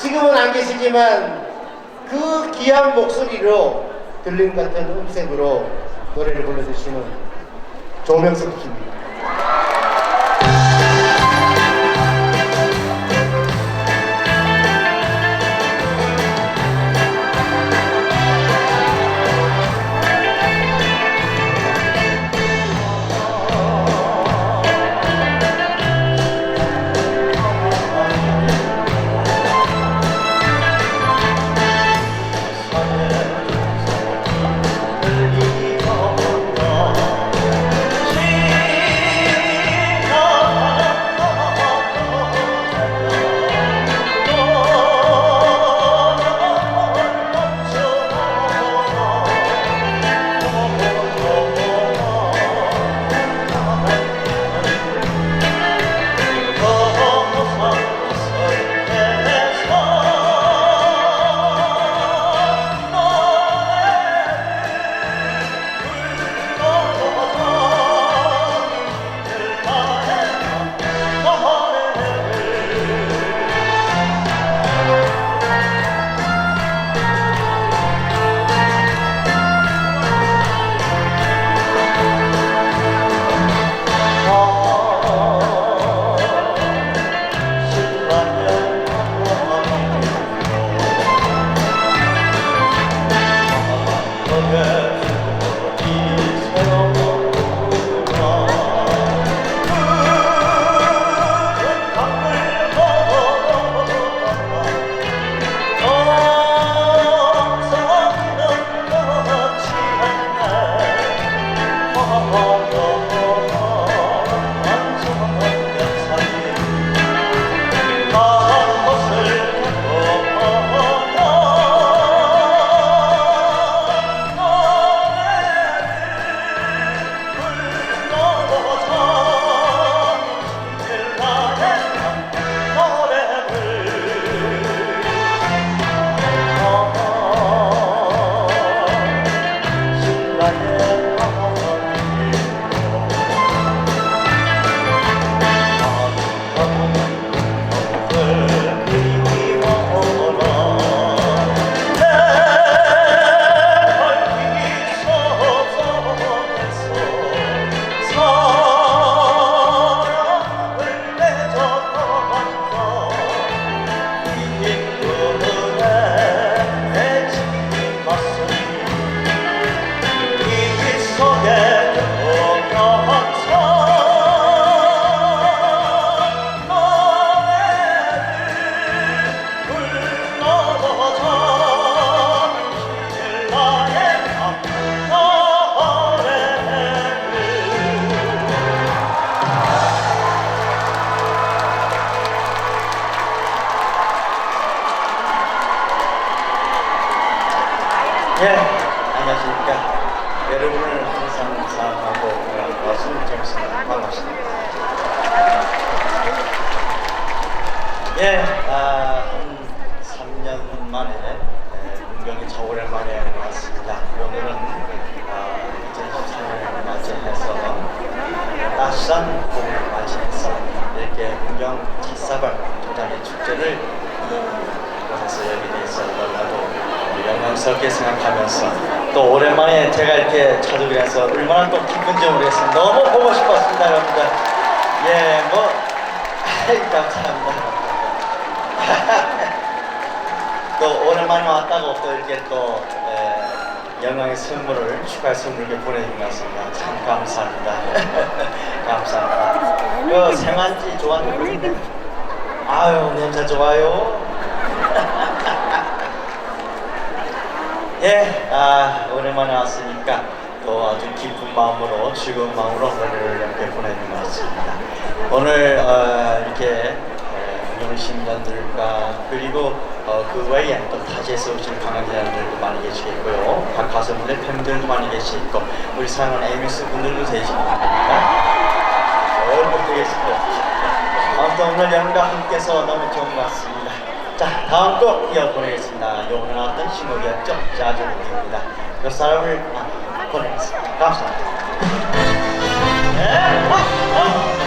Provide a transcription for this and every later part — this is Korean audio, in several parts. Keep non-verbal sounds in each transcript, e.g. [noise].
지금은 안 계시지만 그 귀한 목소리로 들림 같은 음색으로 노래를 불러주시는 조명석 씨입니다. 안녕하십니까. 여러분을 항상 사랑하고 왔으면 좋겠습니다. 반갑습니다. 예, 아, 한 3년 만에 예, 문경이 저 오랜만에 왔습니다. 오늘은 아, 2014년을 맞이해서 따스한 봄을 맞이해서 이렇게 문경 첫사발 도단의 축제를 이곳에서 열게 돼서 너무나도 영광스럽게 생각하면서 또 오랜만에 제가 이렇게 찾아오게 해서 얼마나 또 기쁜지 모르겠습니다. 너무 보고 싶었습니다, 여러분들. 예, 뭐, 감사합니다. [laughs] 또 오랜만에 왔다고 또 이렇게 또 에, 영광의 선물을 축하의 선물을 보내준 것 같습니다. 참 감사합니다. [laughs] 감사합니다. 그 생한지 좋아하는 아유 냄새 좋아요. [laughs] 예, 아 오랜만에 왔으니까 또 아주 기쁜 마음으로 즐거운 마음으로 오늘 이렇게 보내는 것 같습니다. 오늘 어, 이렇게 운영 신년들과 그리고 어, 그 외에 또 타지에서 오신 관광객들도 많이 계시겠고요. 각 가수분들 팬들도 많이 계시고 우리 사랑하는 에이미스 분들도 계십니다. 여러분 되겠습니다. 아무튼 오늘 여러분과 함께해서 너무 좋은 것 같습니다. 자, 다음 곡 이어보내겠습니다. 요번에 나왔던 신곡이었죠. 자주입니다. 그 사람을 아, 보내겠습니다. 감사합니다. 네, 와, 와.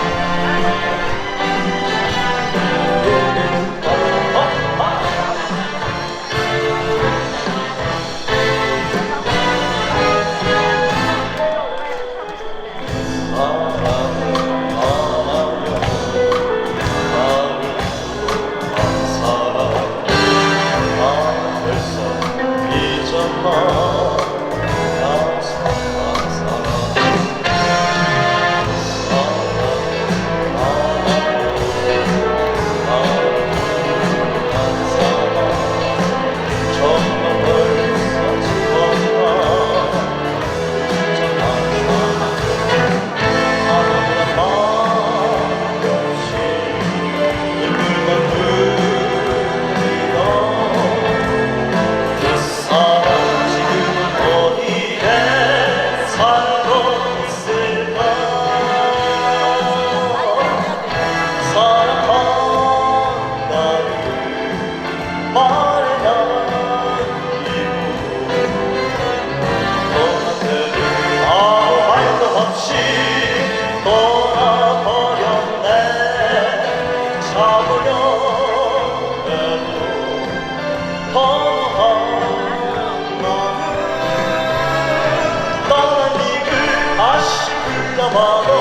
불러봐도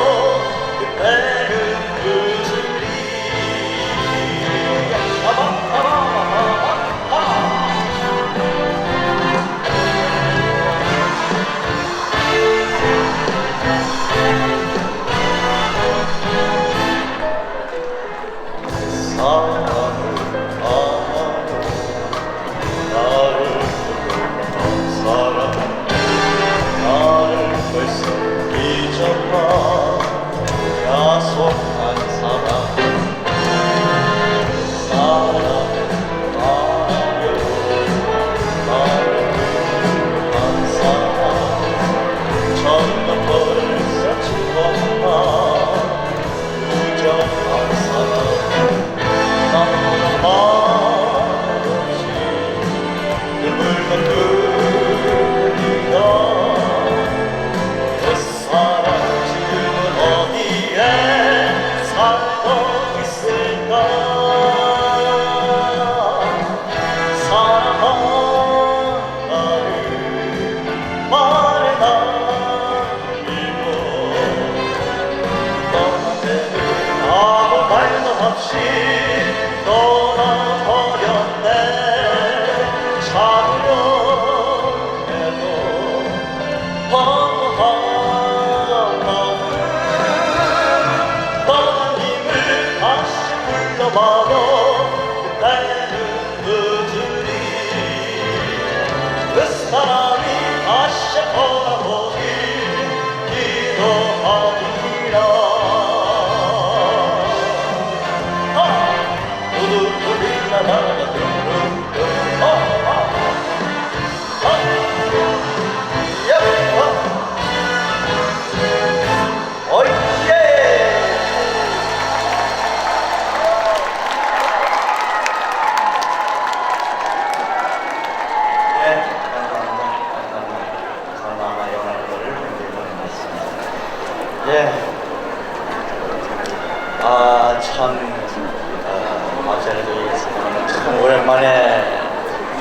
그때는 그들이. 하고 말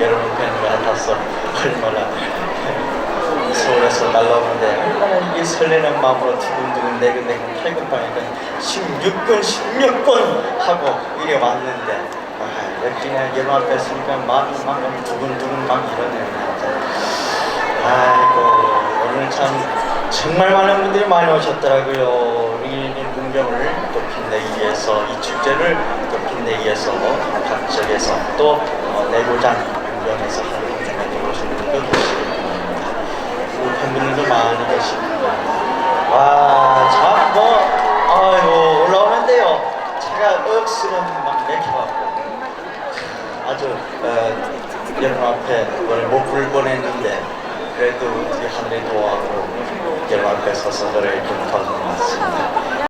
여러분 뵙는 것 같아서 얼마나 서울에서 날라오는데 얼마나 이게 설레는 마음으로 두근두근 내근내근 퇴근하니까 16분, 16분 하고 이래 왔는데 아, 역시나 여러분 앞에 있으니까 마음이 막 두근두근 막 이러네요. 아이고 오늘 참 정말 많은 분들이 많이 오셨더라고요. 우리 문경을 또 빛내기 위해서 이 축제를 또 빛내기 위해서 각 지역에서 또 어, 내고장 문경에서 하는 공장까지 오신 분들도 계시고 우리 팬분들도 많이 계십